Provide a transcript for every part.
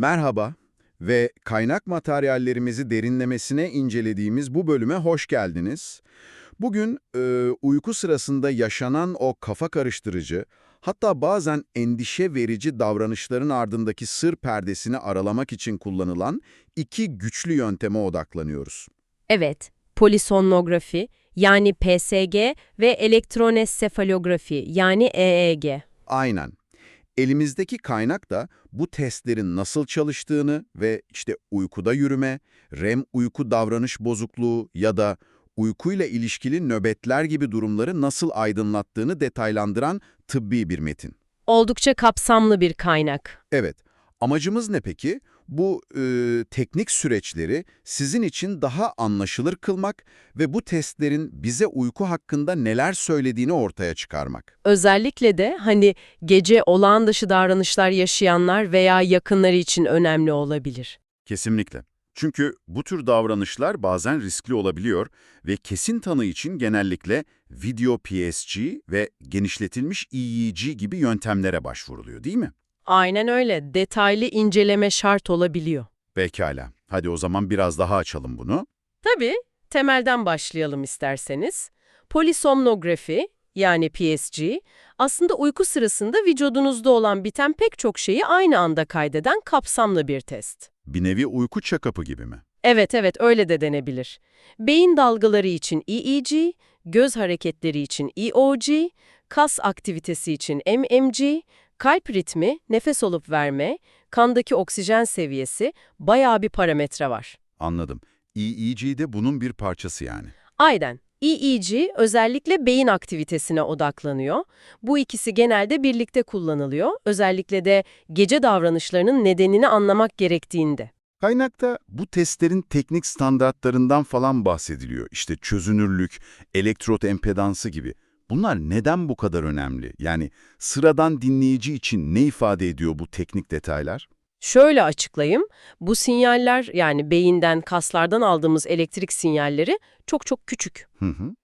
Merhaba ve kaynak materyallerimizi derinlemesine incelediğimiz bu bölüme hoş geldiniz. Bugün e, uyku sırasında yaşanan o kafa karıştırıcı, hatta bazen endişe verici davranışların ardındaki sır perdesini aralamak için kullanılan iki güçlü yönteme odaklanıyoruz. Evet, polisomnografi yani PSG ve elektronensefalografi yani EEG. Aynen. Elimizdeki kaynak da bu testlerin nasıl çalıştığını ve işte uykuda yürüme, REM uyku davranış bozukluğu ya da uykuyla ilişkili nöbetler gibi durumları nasıl aydınlattığını detaylandıran tıbbi bir metin. Oldukça kapsamlı bir kaynak. Evet, amacımız ne peki? Bu e, teknik süreçleri sizin için daha anlaşılır kılmak ve bu testlerin bize uyku hakkında neler söylediğini ortaya çıkarmak. Özellikle de hani gece olağan dışı davranışlar yaşayanlar veya yakınları için önemli olabilir. Kesinlikle. Çünkü bu tür davranışlar bazen riskli olabiliyor ve kesin tanı için genellikle video PSG ve genişletilmiş EEG gibi yöntemlere başvuruluyor değil mi? Aynen öyle. Detaylı inceleme şart olabiliyor. Pekala. Hadi o zaman biraz daha açalım bunu. Tabii, temelden başlayalım isterseniz. Polisomnografi yani PSG aslında uyku sırasında vücudunuzda olan biten pek çok şeyi aynı anda kaydeden kapsamlı bir test. Bir nevi uyku check-up'ı gibi mi? Evet evet öyle de denebilir. Beyin dalgaları için EEG, göz hareketleri için EOG, kas aktivitesi için MMG, kalp ritmi, nefes alıp verme, kandaki oksijen seviyesi bayağı bir parametre var. Anladım. EEG de bunun bir parçası yani. Aynen. EEG özellikle beyin aktivitesine odaklanıyor. Bu ikisi genelde birlikte kullanılıyor. Özellikle de gece davranışlarının nedenini anlamak gerektiğinde. Kaynakta bu testlerin teknik standartlarından falan bahsediliyor. İşte çözünürlük, elektrot empedansı gibi. Bunlar neden bu kadar önemli? Yani sıradan dinleyici için ne ifade ediyor bu teknik detaylar? Şöyle açıklayayım. Bu sinyaller yani beyinden, kaslardan aldığımız elektrik sinyalleri çok çok küçük. Hı hı.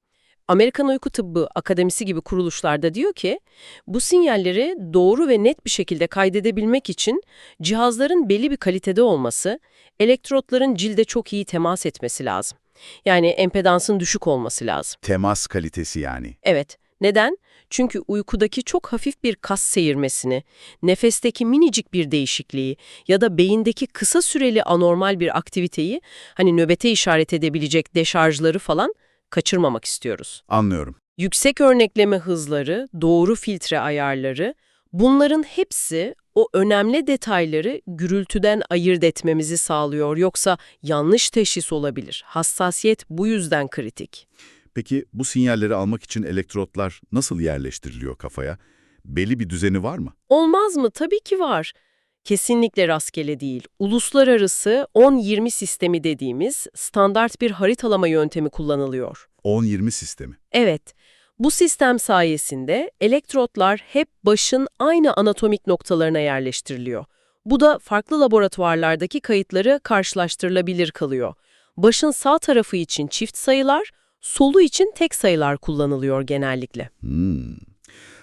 Amerikan Uyku Tıbbı Akademisi gibi kuruluşlarda diyor ki, bu sinyalleri doğru ve net bir şekilde kaydedebilmek için cihazların belli bir kalitede olması, elektrotların cilde çok iyi temas etmesi lazım. Yani empedansın düşük olması lazım. Temas kalitesi yani. Evet. Neden? Çünkü uykudaki çok hafif bir kas seyirmesini, nefesteki minicik bir değişikliği ya da beyindeki kısa süreli anormal bir aktiviteyi, hani nöbete işaret edebilecek deşarjları falan kaçırmamak istiyoruz. Anlıyorum. Yüksek örnekleme hızları, doğru filtre ayarları, bunların hepsi o önemli detayları gürültüden ayırt etmemizi sağlıyor. Yoksa yanlış teşhis olabilir. Hassasiyet bu yüzden kritik. Peki bu sinyalleri almak için elektrotlar nasıl yerleştiriliyor kafaya? Belli bir düzeni var mı? Olmaz mı? Tabii ki var. Kesinlikle rastgele değil. Uluslararası 10-20 sistemi dediğimiz standart bir haritalama yöntemi kullanılıyor. 10-20 sistemi. Evet, bu sistem sayesinde elektrotlar hep başın aynı anatomik noktalarına yerleştiriliyor. Bu da farklı laboratuvarlardaki kayıtları karşılaştırılabilir kılıyor. Başın sağ tarafı için çift sayılar, solu için tek sayılar kullanılıyor genellikle. Hmm.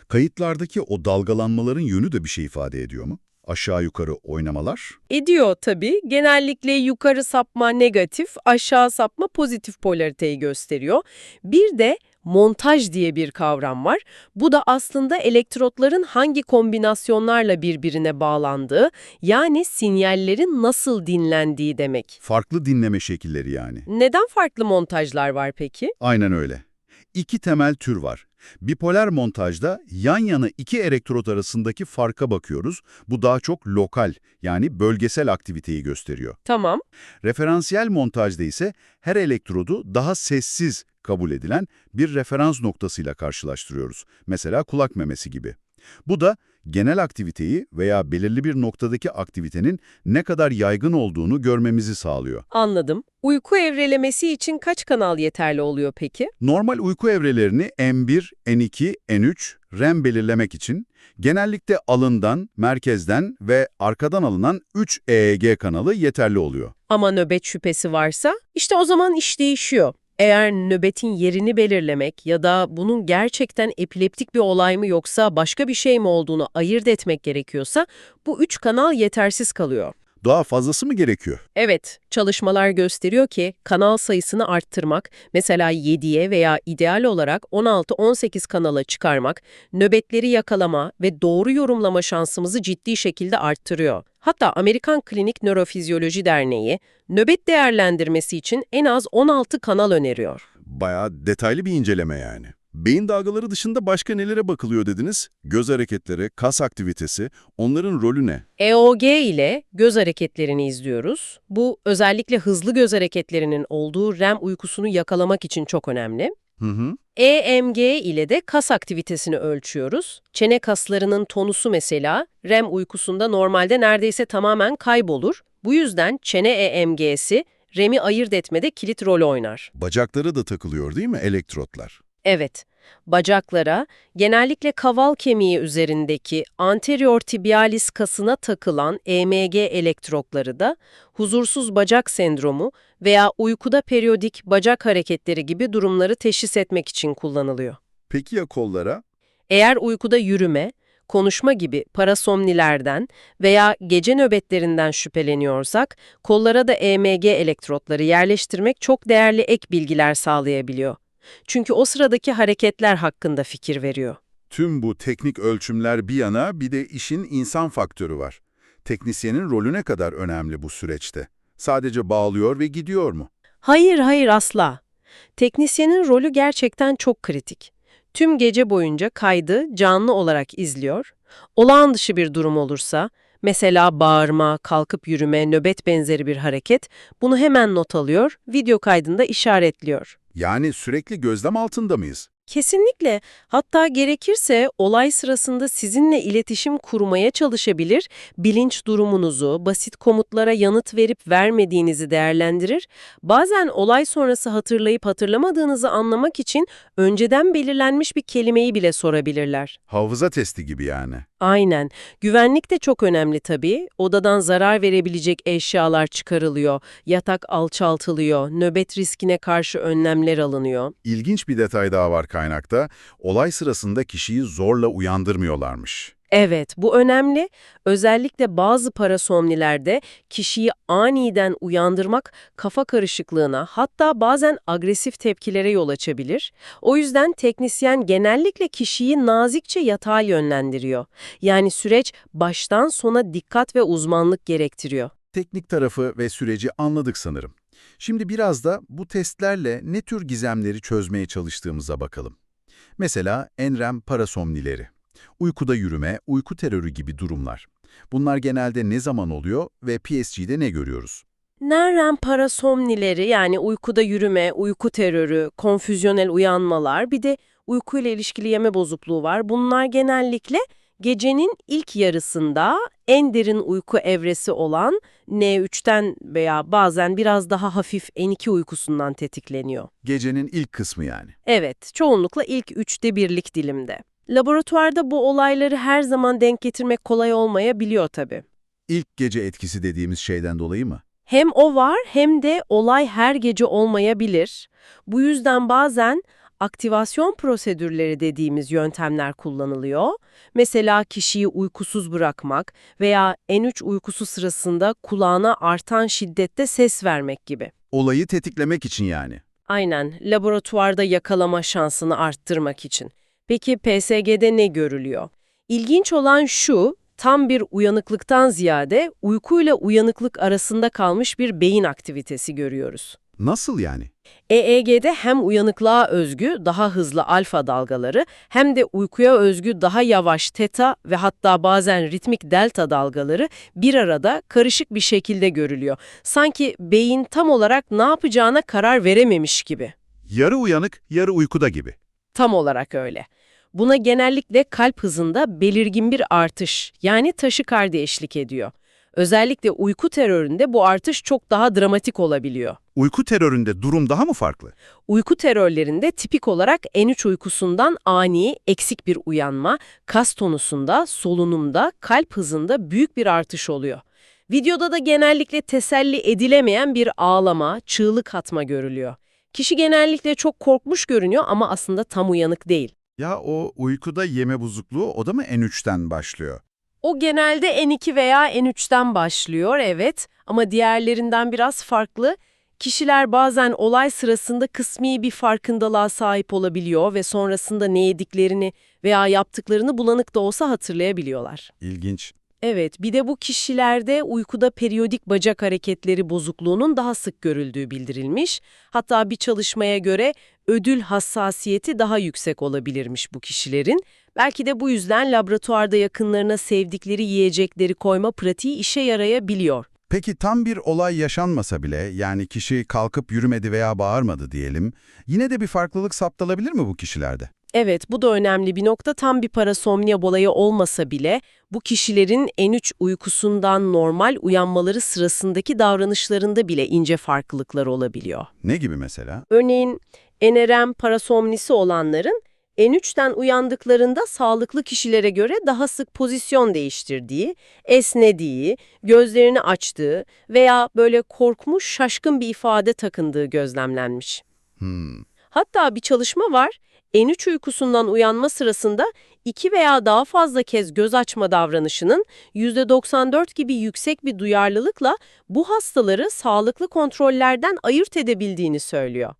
Kayıtlardaki o dalgalanmaların yönü de bir şey ifade ediyor mu? Aşağı yukarı oynamalar? Ediyor tabii. Genellikle yukarı sapma negatif, aşağı sapma pozitif polariteyi gösteriyor. Bir de montaj diye bir kavram var. Bu da aslında elektrotların hangi kombinasyonlarla birbirine bağlandığı, yani sinyallerin nasıl dinlendiği demek. Farklı dinleme şekilleri yani. Neden farklı montajlar var peki? Aynen öyle. İki temel tür var. Bipolar montajda yan yana iki elektrot arasındaki farka bakıyoruz. Bu daha çok lokal yani bölgesel aktiviteyi gösteriyor. Tamam. Referansiyel montajda ise her elektrodu daha sessiz kabul edilen bir referans noktasıyla karşılaştırıyoruz. Mesela kulak memesi gibi. Bu da genel aktiviteyi veya belirli bir noktadaki aktivitenin ne kadar yaygın olduğunu görmemizi sağlıyor. Anladım. Uyku evrelemesi için kaç kanal yeterli oluyor peki? Normal uyku evrelerini M1, N2, N3, REM belirlemek için genellikle alından, merkezden ve arkadan alınan 3 EEG kanalı yeterli oluyor. Ama nöbet şüphesi varsa işte o zaman iş değişiyor. Eğer nöbetin yerini belirlemek ya da bunun gerçekten epileptik bir olay mı yoksa başka bir şey mi olduğunu ayırt etmek gerekiyorsa bu üç kanal yetersiz kalıyor. Daha fazlası mı gerekiyor? Evet, çalışmalar gösteriyor ki kanal sayısını arttırmak, mesela 7'ye veya ideal olarak 16-18 kanala çıkarmak, nöbetleri yakalama ve doğru yorumlama şansımızı ciddi şekilde arttırıyor. Hatta Amerikan Klinik Nörofizyoloji Derneği, nöbet değerlendirmesi için en az 16 kanal öneriyor. Bayağı detaylı bir inceleme yani. Beyin dalgaları dışında başka nelere bakılıyor dediniz? Göz hareketleri, kas aktivitesi, onların rolü ne? EOG ile göz hareketlerini izliyoruz. Bu özellikle hızlı göz hareketlerinin olduğu REM uykusunu yakalamak için çok önemli. Hı hı. EMG ile de kas aktivitesini ölçüyoruz. Çene kaslarının tonusu mesela REM uykusunda normalde neredeyse tamamen kaybolur. Bu yüzden çene EMG'si REM'i ayırt etmede kilit rol oynar. Bacaklara da takılıyor değil mi elektrotlar? Evet, bacaklara, genellikle kaval kemiği üzerindeki anterior tibialis kasına takılan EMG elektrokları da huzursuz bacak sendromu veya uykuda periyodik bacak hareketleri gibi durumları teşhis etmek için kullanılıyor. Peki ya kollara? Eğer uykuda yürüme, konuşma gibi parasomnilerden veya gece nöbetlerinden şüpheleniyorsak, kollara da EMG elektrotları yerleştirmek çok değerli ek bilgiler sağlayabiliyor. Çünkü o sıradaki hareketler hakkında fikir veriyor. Tüm bu teknik ölçümler bir yana bir de işin insan faktörü var. Teknisyenin rolü ne kadar önemli bu süreçte? Sadece bağlıyor ve gidiyor mu? Hayır, hayır asla. Teknisyenin rolü gerçekten çok kritik. Tüm gece boyunca kaydı canlı olarak izliyor. Olağan dışı bir durum olursa, mesela bağırma, kalkıp yürüme, nöbet benzeri bir hareket, bunu hemen not alıyor, video kaydında işaretliyor. Yani sürekli gözlem altında mıyız? Kesinlikle. Hatta gerekirse olay sırasında sizinle iletişim kurmaya çalışabilir, bilinç durumunuzu, basit komutlara yanıt verip vermediğinizi değerlendirir. Bazen olay sonrası hatırlayıp hatırlamadığınızı anlamak için önceden belirlenmiş bir kelimeyi bile sorabilirler. Hafıza testi gibi yani. Aynen. Güvenlik de çok önemli tabii. Odadan zarar verebilecek eşyalar çıkarılıyor, yatak alçaltılıyor, nöbet riskine karşı önlemler alınıyor. İlginç bir detay daha var kaynakta. Olay sırasında kişiyi zorla uyandırmıyorlarmış. Evet, bu önemli. Özellikle bazı parasomnilerde kişiyi aniden uyandırmak kafa karışıklığına hatta bazen agresif tepkilere yol açabilir. O yüzden teknisyen genellikle kişiyi nazikçe yatağa yönlendiriyor. Yani süreç baştan sona dikkat ve uzmanlık gerektiriyor. Teknik tarafı ve süreci anladık sanırım. Şimdi biraz da bu testlerle ne tür gizemleri çözmeye çalıştığımıza bakalım. Mesela NREM parasomnileri, uykuda yürüme, uyku terörü gibi durumlar. Bunlar genelde ne zaman oluyor ve PSG'de ne görüyoruz? NREM parasomnileri yani uykuda yürüme, uyku terörü, konfüzyonel uyanmalar, bir de uykuyla ilişkili yeme bozukluğu var. Bunlar genellikle gecenin ilk yarısında en derin uyku evresi olan N3'ten veya bazen biraz daha hafif N2 uykusundan tetikleniyor. Gecenin ilk kısmı yani. Evet, çoğunlukla ilk üçte birlik dilimde. Laboratuvarda bu olayları her zaman denk getirmek kolay olmayabiliyor tabii. İlk gece etkisi dediğimiz şeyden dolayı mı? Hem o var hem de olay her gece olmayabilir. Bu yüzden bazen aktivasyon prosedürleri dediğimiz yöntemler kullanılıyor. Mesela kişiyi uykusuz bırakmak veya N3 uykusu sırasında kulağına artan şiddette ses vermek gibi. Olayı tetiklemek için yani. Aynen, laboratuvarda yakalama şansını arttırmak için. Peki PSG'de ne görülüyor? İlginç olan şu, tam bir uyanıklıktan ziyade uykuyla uyanıklık arasında kalmış bir beyin aktivitesi görüyoruz. Nasıl yani? EEG'de hem uyanıklığa özgü daha hızlı alfa dalgaları hem de uykuya özgü daha yavaş teta ve hatta bazen ritmik delta dalgaları bir arada karışık bir şekilde görülüyor. Sanki beyin tam olarak ne yapacağına karar verememiş gibi. Yarı uyanık, yarı uykuda gibi. Tam olarak öyle. Buna genellikle kalp hızında belirgin bir artış yani taşikardi eşlik ediyor. Özellikle uyku teröründe bu artış çok daha dramatik olabiliyor. Uyku teröründe durum daha mı farklı? Uyku terörlerinde tipik olarak N3 uykusundan ani, eksik bir uyanma, kas tonusunda, solunumda, kalp hızında büyük bir artış oluyor. Videoda da genellikle teselli edilemeyen bir ağlama, çığlık atma görülüyor. Kişi genellikle çok korkmuş görünüyor ama aslında tam uyanık değil. Ya o uykuda yeme bozukluğu o da mı N3'ten başlıyor? O genelde N2 veya N3'ten başlıyor, evet. Ama diğerlerinden biraz farklı. Kişiler bazen olay sırasında kısmi bir farkındalığa sahip olabiliyor ve sonrasında ne yediklerini veya yaptıklarını bulanık da olsa hatırlayabiliyorlar. İlginç. Evet, bir de bu kişilerde uykuda periyodik bacak hareketleri bozukluğunun daha sık görüldüğü bildirilmiş. Hatta bir çalışmaya göre ödül hassasiyeti daha yüksek olabilirmiş bu kişilerin. Belki de bu yüzden laboratuvarda yakınlarına sevdikleri yiyecekleri koyma pratiği işe yarayabiliyor. Peki tam bir olay yaşanmasa bile, yani kişi kalkıp yürümedi veya bağırmadı diyelim, yine de bir farklılık saptanabilir mi bu kişilerde? Evet, bu da önemli bir nokta. Tam bir parasomnia olayı olmasa bile bu kişilerin N3 uykusundan normal uyanmaları sırasındaki davranışlarında bile ince farklılıklar olabiliyor. Ne gibi mesela? Örneğin NRM parasomnisi olanların N3'ten uyandıklarında sağlıklı kişilere göre daha sık pozisyon değiştirdiği, esnediği, gözlerini açtığı veya böyle korkmuş, şaşkın bir ifade takındığı gözlemlenmiş. Hmm. Hatta bir çalışma var, N3 uykusundan uyanma sırasında iki veya daha fazla kez göz açma davranışının %94 gibi yüksek bir duyarlılıkla bu hastaları sağlıklı kontrollerden ayırt edebildiğini söylüyor.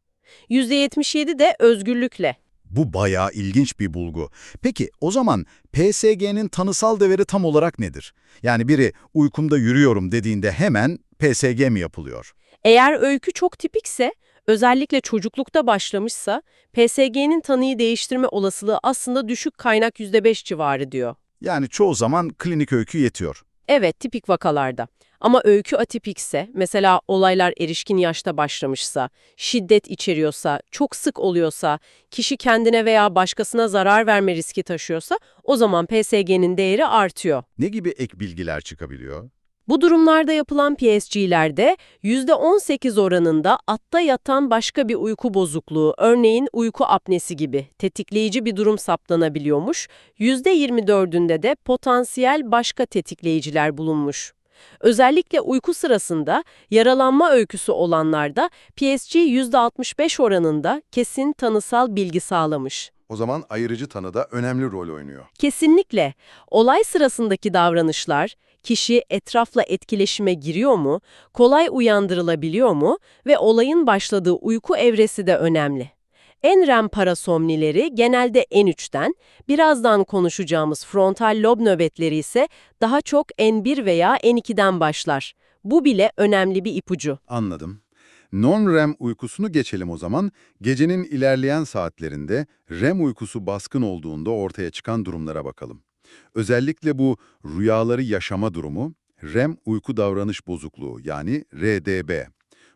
%77 de özgürlükle. Bu bayağı ilginç bir bulgu. Peki o zaman PSG'nin tanısal değeri tam olarak nedir? Yani biri uykumda yürüyorum dediğinde hemen PSG mi yapılıyor? Eğer öykü çok tipikse, özellikle çocuklukta başlamışsa, PSG'nin tanıyı değiştirme olasılığı aslında düşük kaynak %5 civarı diyor. Yani çoğu zaman klinik öykü yetiyor. Evet, tipik vakalarda. Ama öykü atipikse, mesela olaylar erişkin yaşta başlamışsa, şiddet içeriyorsa, çok sık oluyorsa, kişi kendine veya başkasına zarar verme riski taşıyorsa, o zaman PSG'nin değeri artıyor. Ne gibi ek bilgiler çıkabiliyor? Bu durumlarda yapılan PSG'lerde %18 oranında atta yatan başka bir uyku bozukluğu, örneğin uyku apnesi gibi tetikleyici bir durum saptanabiliyormuş, %24'ünde de potansiyel başka tetikleyiciler bulunmuş. Özellikle uyku sırasında yaralanma öyküsü olanlarda PSG %65 oranında kesin tanısal bilgi sağlamış. O zaman ayırıcı tanı da önemli rol oynuyor. Kesinlikle. Olay sırasındaki davranışlar, kişi etrafla etkileşime giriyor mu, kolay uyandırılabiliyor mu ve olayın başladığı uyku evresi de önemli. En REM parasomnileri genelde N3'ten, birazdan konuşacağımız frontal lob nöbetleri ise daha çok N1 veya N2'den başlar. Bu bile önemli bir ipucu. Anladım. Non-REM uykusunu geçelim o zaman. Gecenin ilerleyen saatlerinde REM uykusu baskın olduğunda ortaya çıkan durumlara bakalım. Özellikle bu rüyaları yaşama durumu, REM uyku davranış bozukluğu yani RDB.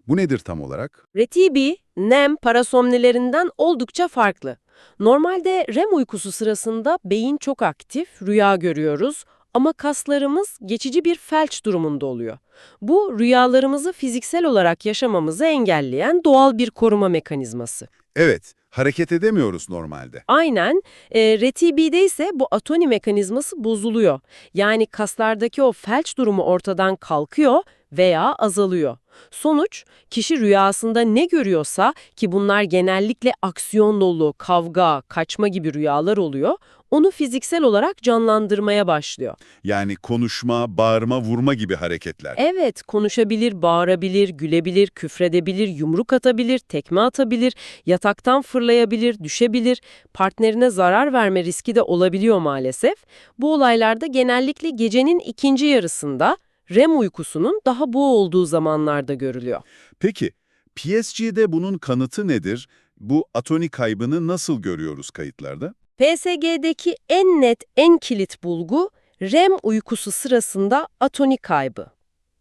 Bu nedir tam olarak? Retibi, NEM parasomnilerinden oldukça farklı. Normalde REM uykusu sırasında beyin çok aktif, rüya görüyoruz ama kaslarımız geçici bir felç durumunda oluyor. Bu rüyalarımızı fiziksel olarak yaşamamızı engelleyen doğal bir koruma mekanizması. Evet, hareket edemiyoruz normalde. Aynen, e, RTB'de ise bu atoni mekanizması bozuluyor. Yani kaslardaki o felç durumu ortadan kalkıyor veya azalıyor. Sonuç, kişi rüyasında ne görüyorsa ki bunlar genellikle aksiyon dolu, kavga, kaçma gibi rüyalar oluyor, onu fiziksel olarak canlandırmaya başlıyor. Yani konuşma, bağırma, vurma gibi hareketler. Evet, konuşabilir, bağırabilir, gülebilir, küfredebilir, yumruk atabilir, tekme atabilir, yataktan fırlayabilir, düşebilir, partnerine zarar verme riski de olabiliyor maalesef. Bu olaylarda genellikle gecenin ikinci yarısında REM uykusunun daha boğ olduğu zamanlarda görülüyor. Peki, PSG'de bunun kanıtı nedir? Bu atoni kaybını nasıl görüyoruz kayıtlarda? PSG'deki en net, en kilit bulgu REM uykusu sırasında atoni kaybı.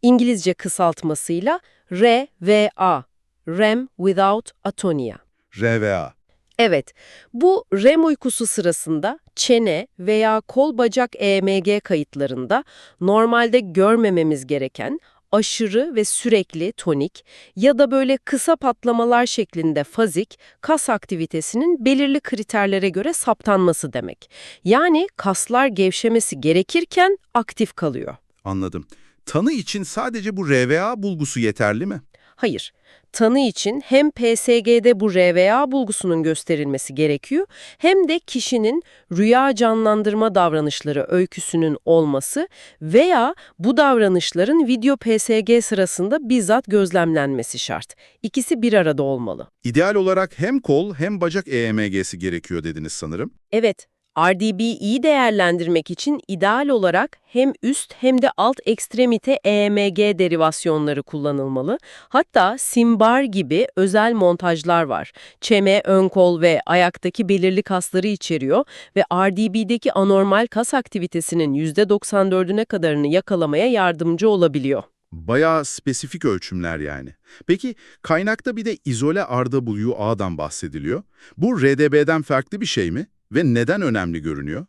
İngilizce kısaltmasıyla RVA, REM Without Atonia. RVA. Evet, bu REM uykusu sırasında çene veya kol bacak EMG kayıtlarında normalde görmememiz gereken aşırı ve sürekli tonik ya da böyle kısa patlamalar şeklinde fazik kas aktivitesinin belirli kriterlere göre saptanması demek. Yani kaslar gevşemesi gerekirken aktif kalıyor. Anladım. Tanı için sadece bu RVA bulgusu yeterli mi? Hayır. Tanı için hem PSG'de bu RVA bulgusunun gösterilmesi gerekiyor hem de kişinin rüya canlandırma davranışları öyküsünün olması veya bu davranışların video PSG sırasında bizzat gözlemlenmesi şart. İkisi bir arada olmalı. İdeal olarak hem kol hem bacak EMG'si gerekiyor dediniz sanırım. Evet, RDB'yi değerlendirmek için ideal olarak hem üst hem de alt ekstremite EMG derivasyonları kullanılmalı. Hatta Simbar gibi özel montajlar var. Çeme, ön kol ve ayaktaki belirli kasları içeriyor ve RDB'deki anormal kas aktivitesinin %94'üne kadarını yakalamaya yardımcı olabiliyor. Bayağı spesifik ölçümler yani. Peki kaynakta bir de izole RWA'dan bahsediliyor. Bu RDB'den farklı bir şey mi? Ve neden önemli görünüyor?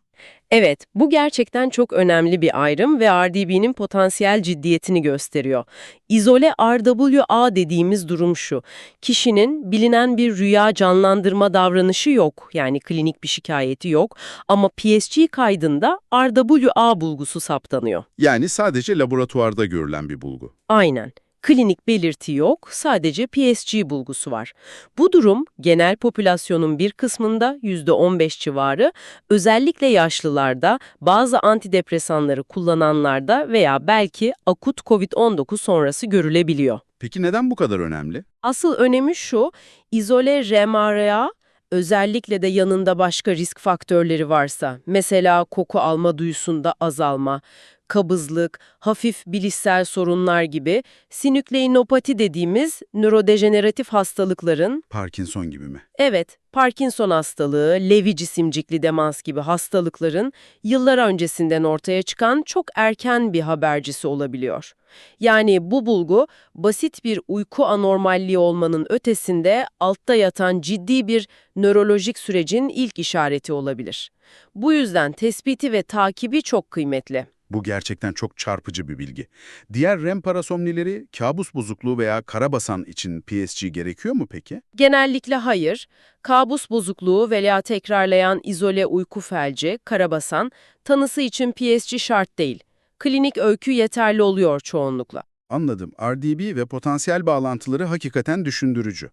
Evet, bu gerçekten çok önemli bir ayrım ve RDB'nin potansiyel ciddiyetini gösteriyor. İzole RWA dediğimiz durum şu, kişinin bilinen bir rüya canlandırma davranışı yok, yani klinik bir şikayeti yok ama PSG kaydında RWA bulgusu saptanıyor. Yani sadece laboratuvarda görülen bir bulgu. Aynen. Klinik belirti yok, sadece PSG bulgusu var. Bu durum genel popülasyonun bir kısmında %15 civarı, özellikle yaşlılarda, bazı antidepresanları kullananlarda veya belki akut COVID-19 sonrası görülebiliyor. Peki neden bu kadar önemli? Asıl önemi şu, izole RMRA özellikle de yanında başka risk faktörleri varsa, mesela koku alma duyusunda azalma, kabızlık, hafif bilişsel sorunlar gibi sinükleinopati dediğimiz nörodejeneratif hastalıkların, Parkinson gibi mi? evet Parkinson hastalığı, Lewy cisimcikli demans gibi hastalıkların yıllar öncesinden ortaya çıkan çok erken bir habercisi olabiliyor. Yani bu bulgu basit bir uyku anormalliği olmanın ötesinde altta yatan ciddi bir nörolojik sürecin ilk işareti olabilir. Bu yüzden tespiti ve takibi çok kıymetli. Bu gerçekten çok çarpıcı bir bilgi. Diğer REM parasomnileri kabus bozukluğu veya karabasan için PSG gerekiyor mu peki? Genellikle hayır. Kabus bozukluğu veya tekrarlayan izole uyku felci, karabasan, tanısı için PSG şart değil. Klinik öykü yeterli oluyor çoğunlukla. Anladım. RDB ve potansiyel bağlantıları hakikaten düşündürücü.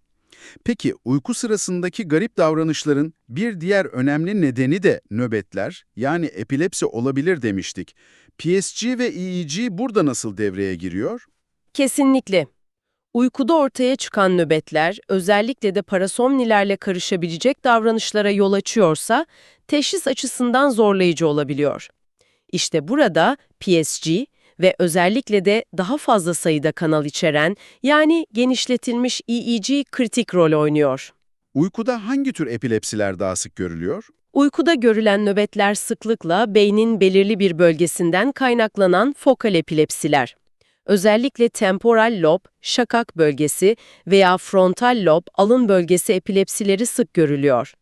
Peki uyku sırasındaki garip davranışların bir diğer önemli nedeni de nöbetler, yani epilepsi olabilir demiştik. PSG ve EEG burada nasıl devreye giriyor? Kesinlikle. Uykuda ortaya çıkan nöbetler, özellikle de parasomnilerle karışabilecek davranışlara yol açıyorsa, teşhis açısından zorlayıcı olabiliyor. İşte burada PSG ve özellikle de daha fazla sayıda kanal içeren, yani genişletilmiş EEG kritik rol oynuyor. Uykuda hangi tür epilepsiler daha sık görülüyor? Uykuda görülen nöbetler sıklıkla beynin belirli bir bölgesinden kaynaklanan fokal epilepsiler. Özellikle temporal lob, şakak bölgesi veya frontal lob, alın bölgesi epilepsileri sık görülüyor.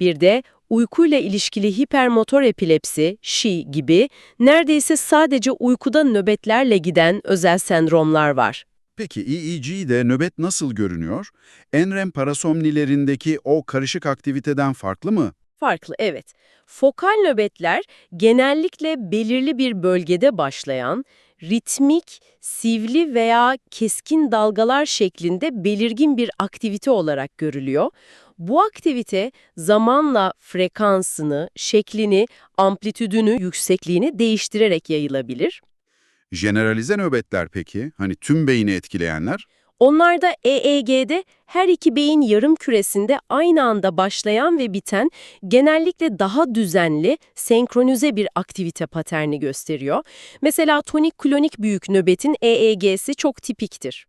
Bir de uykuyla ilişkili hipermotor epilepsi, SHI gibi neredeyse sadece uykuda nöbetlerle giden özel sendromlar var. Peki EEG'de nöbet nasıl görünüyor? NREM parasomnilerindeki o karışık aktiviteden farklı mı? Farklı, evet. Fokal nöbetler genellikle belirli bir bölgede başlayan, ritmik, sivri veya keskin dalgalar şeklinde belirgin bir aktivite olarak görülüyor. Bu aktivite zamanla frekansını, şeklini, amplitüdünü, yüksekliğini değiştirerek yayılabilir. Generalize nöbetler peki? Hani tüm beyni etkileyenler? Onlar da EEG'de her iki beyin yarım küresinde aynı anda başlayan ve biten genellikle daha düzenli, senkronize bir aktivite paterni gösteriyor. Mesela tonik-klonik büyük nöbetin EEG'si çok tipiktir.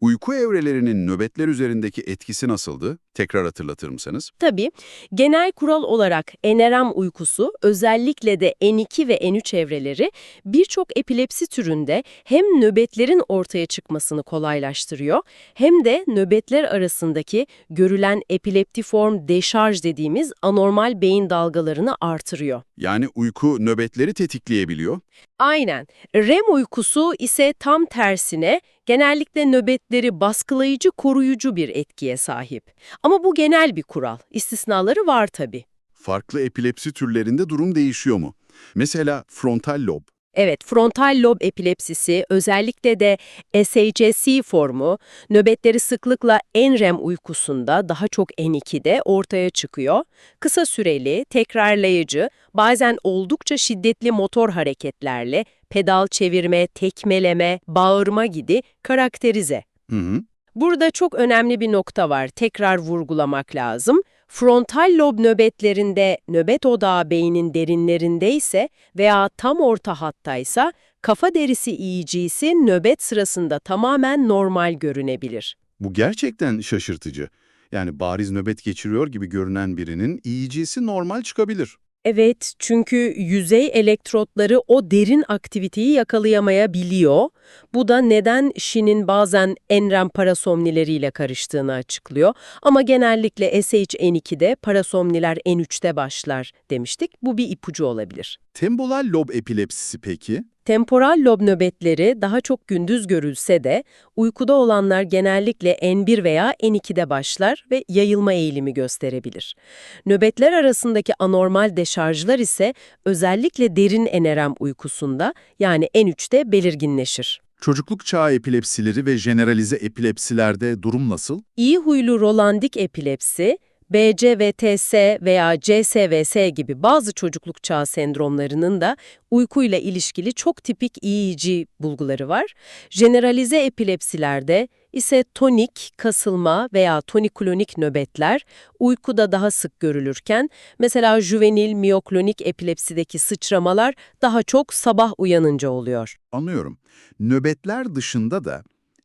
Uyku evrelerinin nöbetler üzerindeki etkisi nasıldı? Tekrar hatırlatır mısınız? Tabii, genel kural olarak NRM uykusu, özellikle de N2 ve N3 evreleri birçok epilepsi türünde hem nöbetlerin ortaya çıkmasını kolaylaştırıyor, hem de nöbetler arasındaki görülen epileptiform deşarj dediğimiz anormal beyin dalgalarını artırıyor. Yani uyku nöbetleri tetikleyebiliyor. Aynen. REM uykusu ise tam tersine genellikle nöbetleri baskılayıcı, koruyucu bir etkiye sahip. Ama bu genel bir kural. İstisnaları var tabii. Farklı epilepsi türlerinde durum değişiyor mu? Mesela frontal lob, Evet, frontal lob epilepsisi, özellikle de SHSC formu, nöbetleri sıklıkla NREM uykusunda, daha çok N2'de ortaya çıkıyor. Kısa süreli, tekrarlayıcı, bazen oldukça şiddetli motor hareketlerle pedal çevirme, tekmeleme, bağırma gibi karakterize. Hı hı. Burada çok önemli bir nokta var. Tekrar vurgulamak lazım. Frontal lob nöbetlerinde nöbet odağı beynin derinlerinde ise veya tam orta hattaysa kafa derisi EEG'si nöbet sırasında tamamen normal görünebilir. Bu gerçekten şaşırtıcı. Yani bariz nöbet geçiriyor gibi görünen birinin EEG'si normal çıkabilir. Evet, çünkü yüzey elektrotları o derin aktiviteyi yakalayamayabiliyor. Bu da neden Şin'in bazen NREM parasomnileriyle karıştığını açıklıyor. Ama genellikle SHN2'de parasomniler N3'te başlar demiştik. Bu bir ipucu olabilir. Temporal lob epilepsisi peki? Temporal lob nöbetleri daha çok gündüz görülse de uykuda olanlar genellikle N1 veya N2'de başlar ve yayılma eğilimi gösterebilir. Nöbetler arasındaki anormal deşarjlar ise özellikle derin NRM uykusunda yani N3'te belirginleşir. Çocukluk çağı epilepsileri ve jeneralize epilepsilerde durum nasıl? İyi huylu rolandik epilepsi, BCVTS veya CSVS gibi bazı çocukluk çağı sendromlarının da uykuyla ilişkili çok tipik EEG bulguları var. Generalize epilepsilerde ise tonik, kasılma veya toniklonik nöbetler uykuda daha sık görülürken, mesela juvenil miyoklonik epilepsideki sıçramalar daha çok sabah uyanınca oluyor. Anlıyorum. Nöbetler dışında da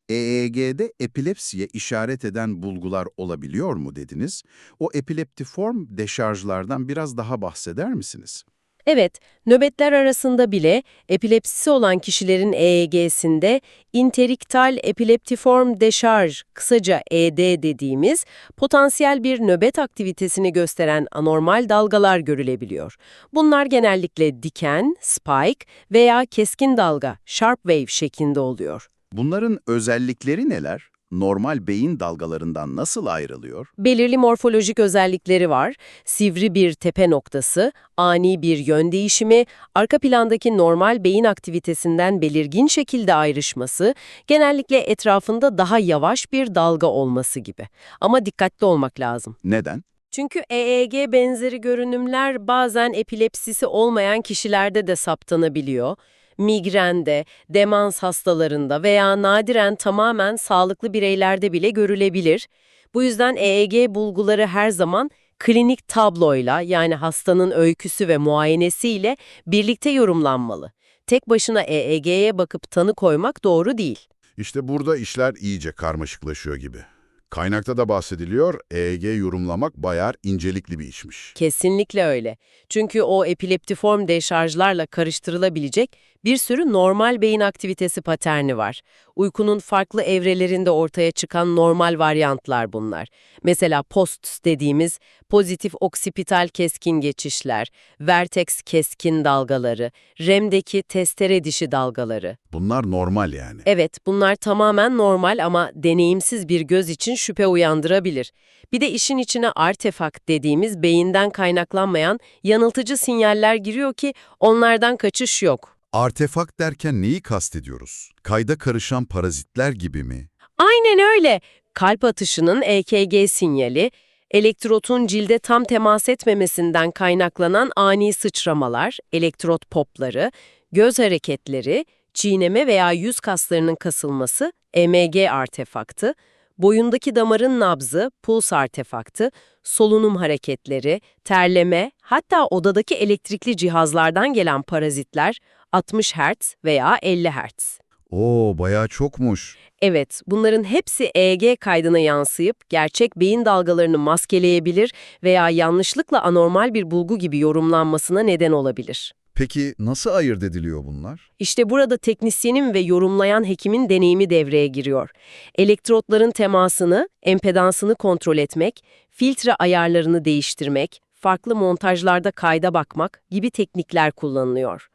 EEG'de epilepsiye işaret eden bulgular olabiliyor mu dediniz? O epileptiform deşarjlardan biraz daha bahseder misiniz? Evet, nöbetler arasında bile epilepsisi olan kişilerin EEG'sinde interiktal epileptiform deşarj, kısaca ED dediğimiz potansiyel bir nöbet aktivitesini gösteren anormal dalgalar görülebiliyor. Bunlar genellikle diken, spike veya keskin dalga, sharp wave şeklinde oluyor. Bunların özellikleri neler? Normal beyin dalgalarından nasıl ayrılıyor? Belirli morfolojik özellikleri var. Sivri bir tepe noktası, ani bir yön değişimi, arka plandaki normal beyin aktivitesinden belirgin şekilde ayrışması, genellikle etrafında daha yavaş bir dalga olması gibi. Ama dikkatli olmak lazım. Neden? Çünkü EEG benzeri görünümler bazen epilepsisi olmayan kişilerde de saptanabiliyor. Migrende, demans hastalarında veya nadiren tamamen sağlıklı bireylerde bile görülebilir. Bu yüzden EEG bulguları her zaman klinik tabloyla yani hastanın öyküsü ve muayenesiyle birlikte yorumlanmalı. Tek başına EEG'ye bakıp tanı koymak doğru değil. İşte burada işler iyice karmaşıklaşıyor gibi. Kaynakta da bahsediliyor, EEG yorumlamak bayağı incelikli bir işmiş. Kesinlikle öyle. Çünkü o epileptiform deşarjlarla karıştırılabilecek bir sürü normal beyin aktivitesi paterni var. Uykunun farklı evrelerinde ortaya çıkan normal varyantlar bunlar. Mesela POST dediğimiz pozitif oksipital keskin geçişler, vertex keskin dalgaları, REM'deki testere dişi dalgaları. Bunlar normal yani. Evet, bunlar tamamen normal ama deneyimsiz bir göz için şüphe uyandırabilir. Bir de işin içine artefakt dediğimiz beyinden kaynaklanmayan yanıltıcı sinyaller giriyor ki onlardan kaçış yok. Artefakt derken neyi kastediyoruz? Kayda karışan parazitler gibi mi? Aynen öyle. Kalp atışının EKG sinyali, elektrotun cilde tam temas etmemesinden kaynaklanan ani sıçramalar, elektrot popları, göz hareketleri, çiğneme veya yüz kaslarının kasılması, EMG artefaktı, boyundaki damarın nabzı, puls artefaktı, solunum hareketleri, terleme, hatta odadaki elektrikli cihazlardan gelen parazitler 60 Hz veya 50 Hz. Oo, bayağı çokmuş. Evet, bunların hepsi EEG kaydına yansıyıp gerçek beyin dalgalarını maskeleyebilir veya yanlışlıkla anormal bir bulgu gibi yorumlanmasına neden olabilir. Peki nasıl ayırt ediliyor bunlar? İşte burada teknisyenin ve yorumlayan hekimin deneyimi devreye giriyor. Elektrotların temasını, empedansını kontrol etmek, filtre ayarlarını değiştirmek, farklı montajlarda kayda bakmak gibi teknikler kullanılıyor.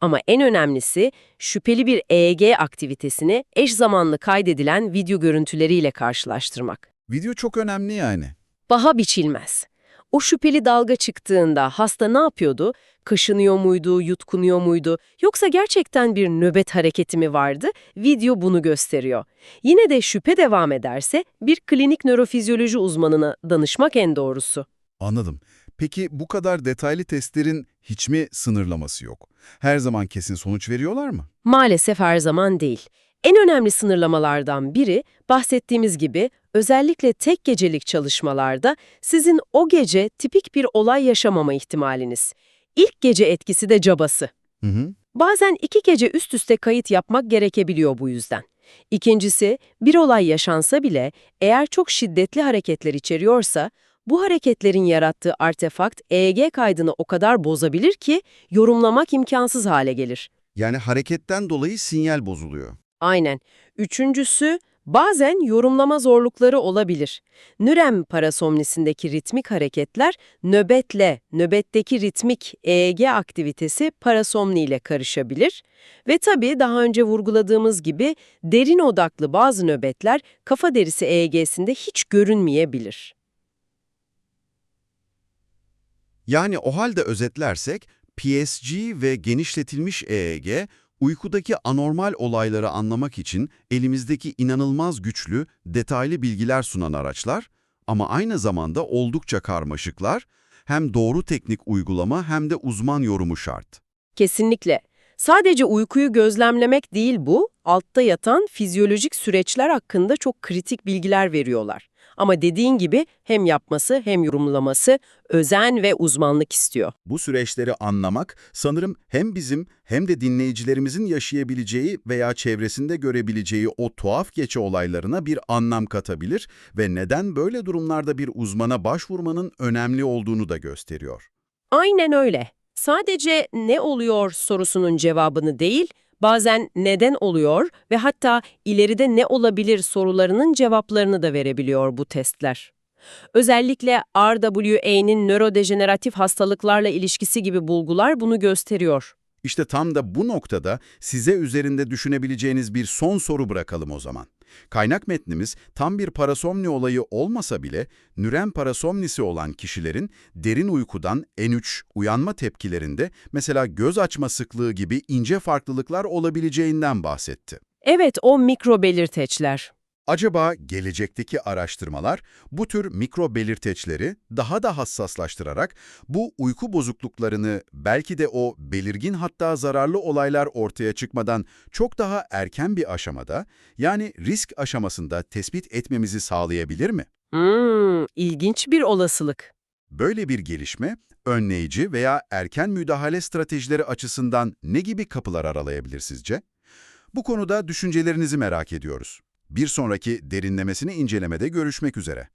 Ama en önemlisi şüpheli bir EEG aktivitesini eş zamanlı kaydedilen video görüntüleriyle karşılaştırmak. Video çok önemli yani. Baha biçilmez. O şüpheli dalga çıktığında hasta ne yapıyordu? Kaşınıyor muydu, yutkunuyor muydu? Yoksa gerçekten bir nöbet hareketi mi vardı? Video bunu gösteriyor. Yine de şüphe devam ederse bir klinik nörofizyoloji uzmanına danışmak en doğrusu. Anladım. Peki bu kadar detaylı testlerin hiç mi sınırlaması yok? Her zaman kesin sonuç veriyorlar mı? Maalesef her zaman değil. En önemli sınırlamalardan biri bahsettiğimiz gibi özellikle tek gecelik çalışmalarda sizin o gece tipik bir olay yaşamama ihtimaliniz. İlk gece etkisi de cabası. Hı hı. Bazen iki gece üst üste kayıt yapmak gerekebiliyor bu yüzden. İkincisi, bir olay yaşansa bile eğer çok şiddetli hareketler içeriyorsa, bu hareketlerin yarattığı artefakt EEG kaydını o kadar bozabilir ki yorumlamak imkansız hale gelir. Yani hareketten dolayı sinyal bozuluyor. Aynen. Üçüncüsü, bazen yorumlama zorlukları olabilir. Nürem parasomnisindeki ritmik hareketler nöbetle, nöbetteki ritmik EEG aktivitesi parasomni ile karışabilir. Ve tabii daha önce vurguladığımız gibi derin odaklı bazı nöbetler kafa derisi EEG'sinde hiç görünmeyebilir. Yani o halde özetlersek, PSG ve genişletilmiş EEG, uykudaki anormal olayları anlamak için elimizdeki inanılmaz güçlü, detaylı bilgiler sunan araçlar ama aynı zamanda oldukça karmaşıklar, hem doğru teknik uygulama hem de uzman yorumu şart. Kesinlikle. Sadece uykuyu gözlemlemek değil bu, altta yatan fizyolojik süreçler hakkında çok kritik bilgiler veriyorlar. Ama dediğin gibi hem yapması hem yorumlaması özen ve uzmanlık istiyor. Bu süreçleri anlamak sanırım hem bizim hem de dinleyicilerimizin yaşayabileceği veya çevresinde görebileceği o tuhaf geçe olaylarına bir anlam katabilir ve neden böyle durumlarda bir uzmana başvurmanın önemli olduğunu da gösteriyor. Aynen öyle. Sadece ne oluyor sorusunun cevabını değil, bazen neden oluyor ve hatta ileride ne olabilir sorularının cevaplarını da verebiliyor bu testler. Özellikle RWA'nin nörodejeneratif hastalıklarla ilişkisi gibi bulgular bunu gösteriyor. İşte tam da bu noktada size üzerinde düşünebileceğiniz bir son soru bırakalım o zaman. Kaynak metnimiz tam bir parasomni olayı olmasa bile nürem parasomnisi olan kişilerin derin uykudan N3 uyanma tepkilerinde mesela göz açma sıklığı gibi ince farklılıklar olabileceğinden bahsetti. Evet, o mikro belirteçler. Acaba gelecekteki araştırmalar bu tür mikro belirteçleri daha da hassaslaştırarak bu uyku bozukluklarını belki de o belirgin hatta zararlı olaylar ortaya çıkmadan çok daha erken bir aşamada yani risk aşamasında tespit etmemizi sağlayabilir mi? Hmm, ilginç bir olasılık. Böyle bir gelişme önleyici veya erken müdahale stratejileri açısından ne gibi kapılar aralayabilir sizce? Bu konuda düşüncelerinizi merak ediyoruz. Bir sonraki derinlemesine incelemede görüşmek üzere.